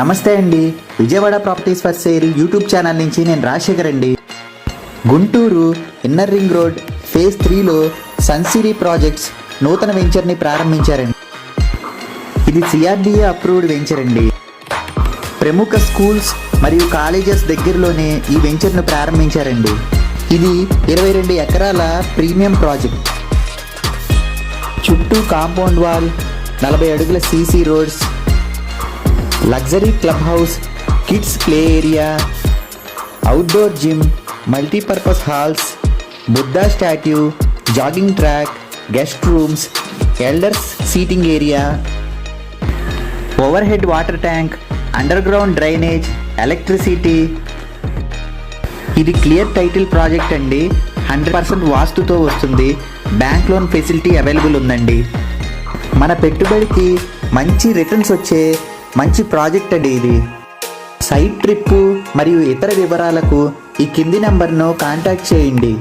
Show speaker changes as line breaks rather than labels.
నమస్తే అండి. Vijayawada properties for sale YouTube channel నుంచి నేను రాజశేఖర్ అండి. Guntur inner ring road phase త్రీలో సన్సిరీ ప్రాజెక్ట్స్ నూతన వెంచర్ని ప్రారంభించారండి. ఇది సిఆర్డిఏ అప్రూవ్డ్ వెంచర్ అండి. ప్రముఖ స్కూల్స్ మరియు కాలేజెస్ దగ్గరలోనే ఈ వెంచర్ను ప్రారంభించారండి. ఇది ఇరవై రెండు ఎకరాల ప్రీమియం ప్రాజెక్ట్ చుట్టూ కాంపౌండ్ వాల్ నలభై అడుగుల CC roads luxury club house kids play area outdoor gym multipurpose halls Buddha statue jogging track guest rooms elders seating area over head water tank under ground drainage electricity. ఇది clear title project అండి. Hundred percent వాస్తుతో వస్తుంది. Bank loan facility available ఉందండి. మన పెట్టుబడికి మంచి returns వచ్చే మంచి ప్రాజెక్ట్ అండి ఇది. సైట్ ట్రిప్పు మరియు ఇతర వివరాలకు ఈ కింది నెంబర్ను కాంటాక్ట్ చేయండి.